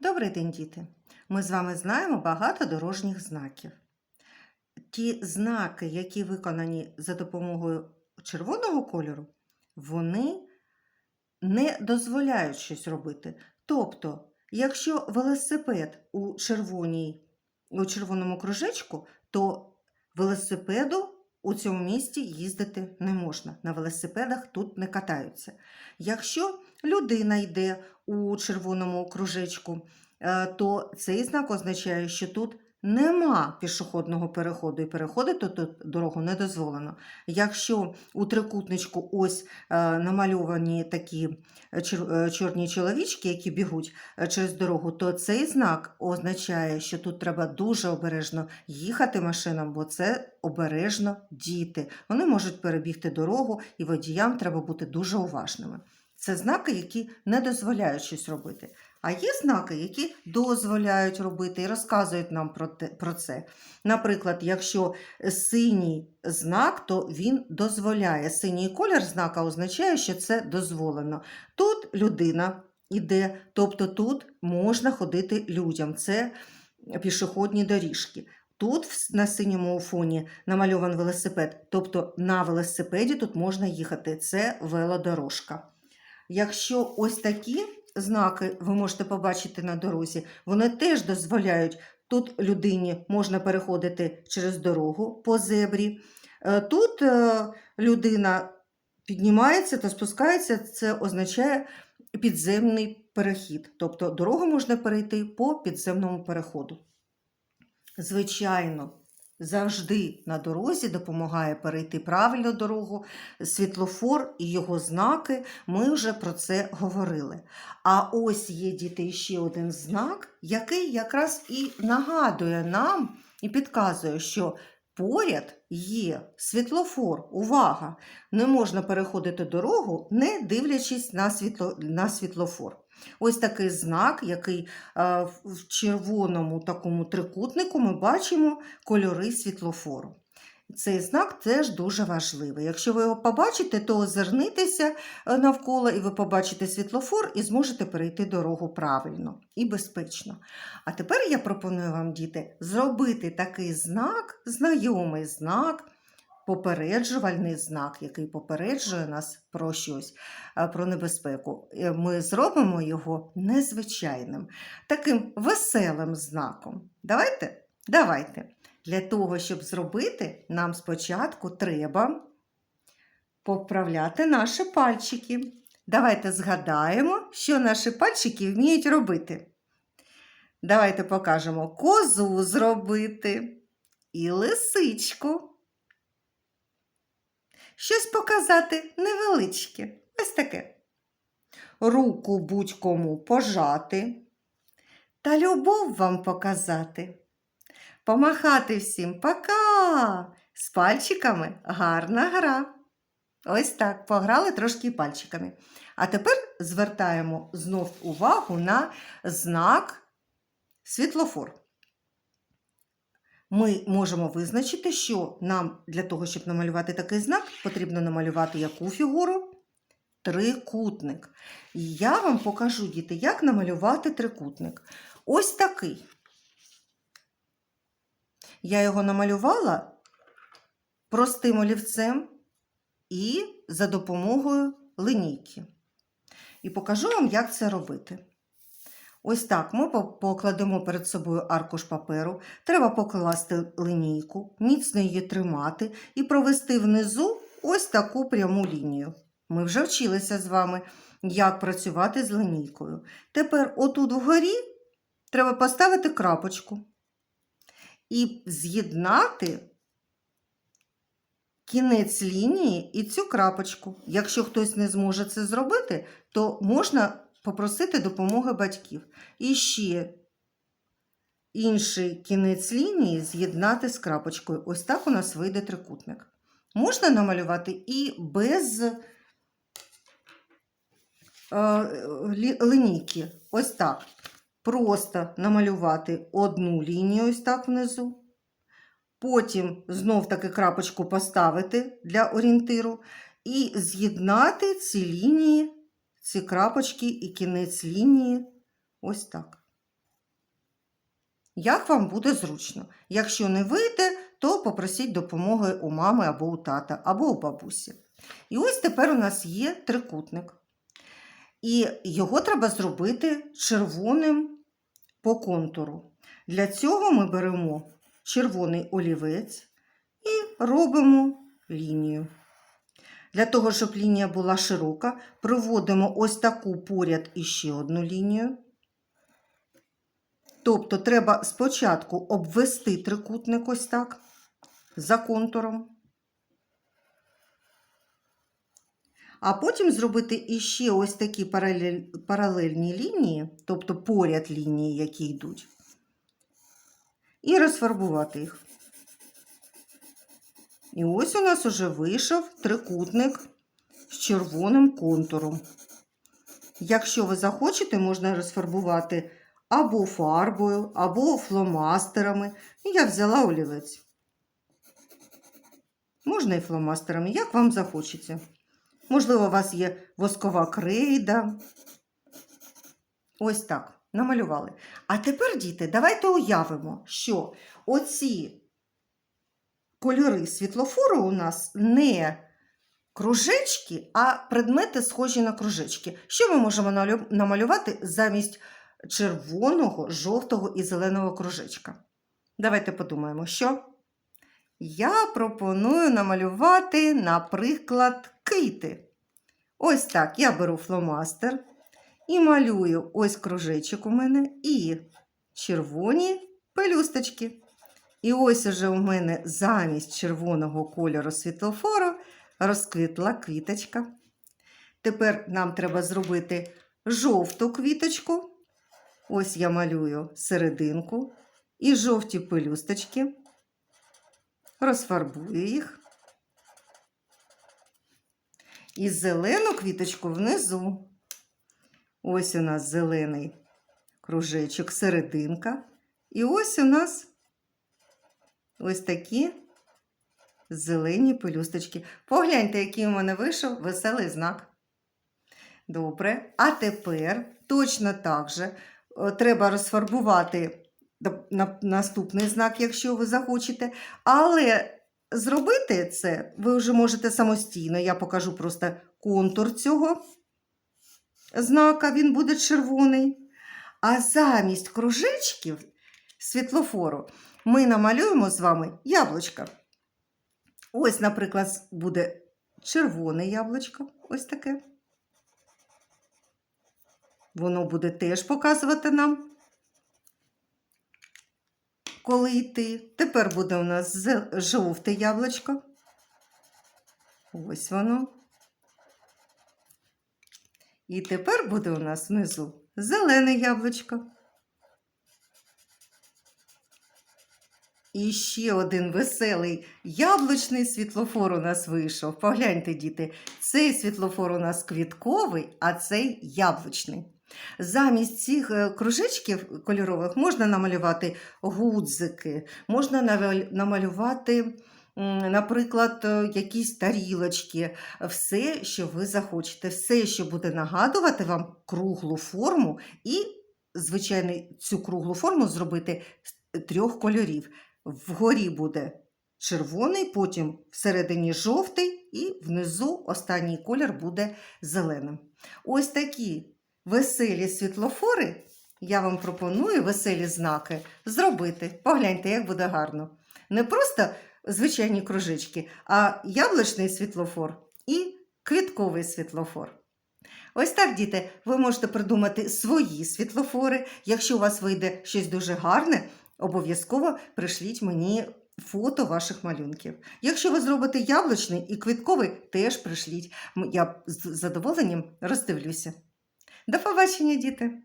Добрий день, діти! Ми з вами знаємо багато дорожніх знаків. Ті знаки, які виконані за допомогою червоного кольору, вони не дозволяють щось робити. Тобто, якщо велосипед у, червоній, у червоному кружечку, то велосипеду у цьому місті їздити не можна. На велосипедах тут не катаються. Якщо людина йде у червоному кружечку, е, то цей знак означає, що тут нема пішохідного переходу, і переходити тут дорогу не дозволено. Якщо у трикутничку ось е, намальовані такі чор- е, чорні чоловічки, які бігуть е, через дорогу, то цей знак означає, що тут треба дуже обережно їхати машинам, бо це обережно діти. Вони можуть перебігти дорогу, і водіям треба бути дуже уважними. Це знаки, які не дозволяють щось робити. А є знаки, які дозволяють робити і розказують нам про, те, про це. Наприклад, якщо синій знак, то він дозволяє. Синій колір знака означає, що це дозволено. Тут людина іде, тобто тут можна ходити людям. Це пішохідні доріжки. Тут на синьому фоні намальований велосипед, тобто на велосипеді тут можна їхати. Це велодорожка. Якщо ось такі знаки ви можете побачити на дорозі, вони теж дозволяють. Тут людині можна переходити через дорогу по зебрі. Е, Тут е, людина піднімається та спускається, це означає підземний перехід. Тобто дорогу можна перейти по підземному переходу. Звичайно, завжди на дорозі допомагає перейти правильно дорогу, світлофор і його знаки. Ми вже про це говорили. А ось є діти ще один знак, який якраз і нагадує нам і підказує, що поряд є світлофор. Увага! Не можна переходити дорогу, не дивлячись на, світло, на світлофор. Ось такий знак, який е, в- червоному такому трикутнику ми бачимо кольори світлофору. Цей знак теж дуже важливий. Якщо ви його побачите, то озирнитеся е, навколо і ви побачите світлофор і зможете перейти дорогу правильно і безпечно. А тепер я пропоную вам, діти, зробити такий знак, знайомий знак, попереджувальний знак, який попереджує нас про щось, е, про небезпеку. Е, Ми зробимо його незвичайним, таким веселим знаком. Давайте? Давайте. Для того, щоб зробити, нам спочатку треба поправляти наші пальчики. Давайте згадаємо, що наші пальчики вміють робити. Давайте покажемо козу зробити і лисичку. Щось показати невеличке. Ось таке. Руку будь-кому пожати та любов вам показати. Помахати всім пока! З пальчиками гарна гра. Ось так, пограли трошки пальчиками. А тепер звертаємо знов увагу на знак світлофор. Ми можемо визначити, що нам для того, щоб намалювати такий знак, потрібно намалювати яку фігуру? Трикутник. І я вам покажу, діти, як намалювати трикутник. Ось такий. Я його намалювала простим олівцем і за допомогою линійки. І покажу вам, як це робити. Ось так ми покладемо перед собою аркуш паперу. Треба покласти линійку, міцно її тримати і провести внизу ось таку пряму лінію. Ми вже вчилися з вами, як працювати з линійкою. Тепер отут вгорі треба поставити крапочку і з'єднати кінець лінії і цю крапочку. Якщо хтось не зможе це зробити, то можна попросити допомоги батьків. І ще інший кінець лінії з'єднати з крапочкою. Ось так у нас вийде трикутник. Можна намалювати і без е, линійки. Ось так. Просто намалювати одну лінію ось так внизу. Потім знов таки крапочку поставити для орієнтиру і з'єднати ці лінії, ці крапочки і кінець лінії ось так. як вам буде зручно. Якщо не вийде, то попросіть допомоги у мами або у тата, або у бабусі. І ось тепер у нас є трикутник. І його треба зробити червоним по контуру. Для цього ми беремо червоний олівець і робимо лінію. Для того, щоб лінія була широка, проводимо ось таку поряд і ще одну лінію. Тобто треба спочатку обвести трикутник ось так за контуром, а потім зробити іще ось такі паралель, паралельні лінії, тобто поряд лінії, які йдуть, і розфарбувати їх. І ось у нас уже вийшов трикутник з червоним контуром. Якщо ви захочете, можна розфарбувати або фарбою, або фломастерами. Я взяла олівець. Можна і фломастерами, як вам захочеться. Можливо, у вас є воскова крейда. Ось так, намалювали. А тепер, діти, давайте уявимо, що оці кольори світлофору у нас не кружечки, а предмети схожі на кружечки. Що ми можемо намалювати замість червоного, жовтого і зеленого кружечка? Давайте подумаємо, що? Я пропоную намалювати, наприклад, квіти. Ось так я беру фломастер і малюю ось кружечок у мене і червоні пелюсточки. І ось уже у мене замість червоного кольору світлофору розквітла квіточка. Тепер нам треба зробити жовту квіточку. Ось я малюю серединку і жовті пелюсточки. Розфарбую їх. І зелену квіточку внизу. Ось у нас зелений кружечок, серединка. І ось у нас ось такі зелені пелюсточки. Погляньте, який у мене вийшов веселий знак. Добре. А тепер точно так же е, треба розфарбувати наступний знак, якщо ви захочете. Але зробити це ви вже можете самостійно. Я покажу просто контур цього знака, він буде червоний. А замість кружечків світлофору ми намалюємо з вами яблучка. Ось, наприклад, буде червоне яблучко. Ось таке. Воно буде теж показувати нам, коли йти. Тепер буде у нас жовте яблучко. Ось воно. І тепер буде у нас внизу зелене яблучко. І ще один веселий яблучний світлофор у нас вийшов. Погляньте, діти, цей світлофор у нас квітковий, а цей яблучний. Замість цих е, кружечків кольорових можна намалювати гудзики, можна намалювати, наприклад, е, якісь тарілочки, все, що ви захочете, все, що буде нагадувати вам круглу форму, і, звичайно, цю круглу форму зробити трьох кольорів. Вгорі буде червоний, потім всередині жовтий, і внизу останній колір буде зеленим. Ось такі веселі світлофори я вам пропоную веселі знаки зробити. Погляньте, як буде гарно. Не просто звичайні кружечки, а яблучний світлофор і квітковий світлофор. Ось так, діти, ви можете придумати свої світлофори. Якщо у вас вийде щось дуже гарне, обов'язково пришліть мені фото ваших малюнків. Якщо ви зробите яблучний і квітковий, теж пришліть. Я з задоволенням роздивлюся. До побачення, діти!